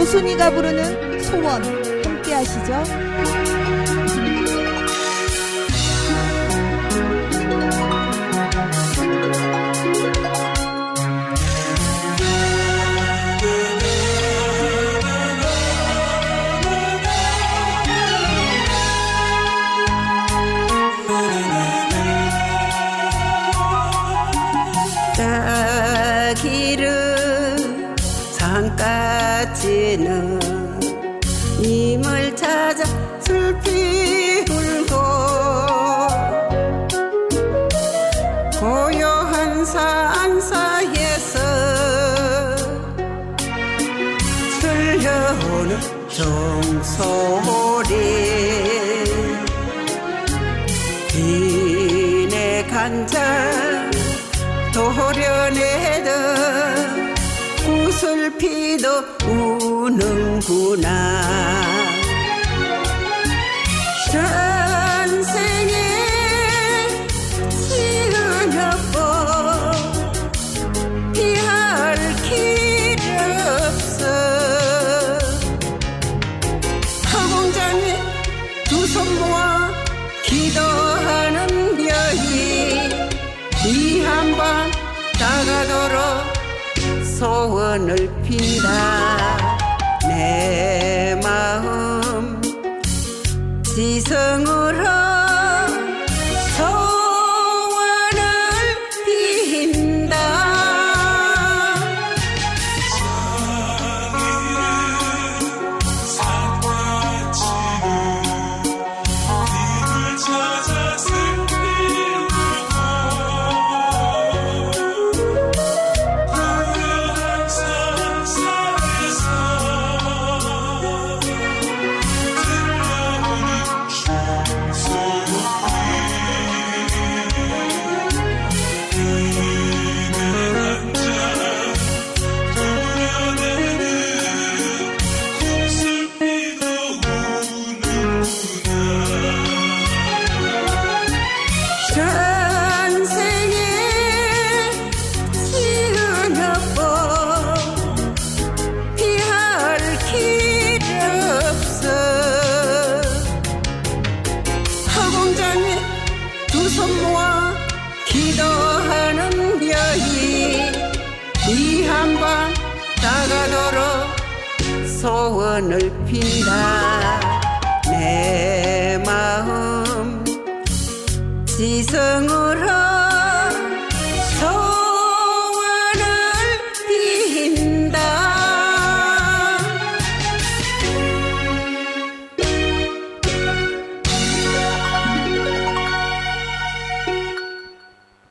조순이가 부르는 소원 함께 하시죠. 산까지는 님을 찾아 슬피 울고 고요한 산사에서 들려오는 종소리 비내 도려내듯 구 슬피도 우는구나. 전생에 지으려고 피할 길 없어. 화공장에 두 손 모아 기도하는 여인. 이 한 번 다가도록 소원을 핀다. 내 마음 지성으로 이 한번 다가도록 소원을 핀다. 내 마음 지성으로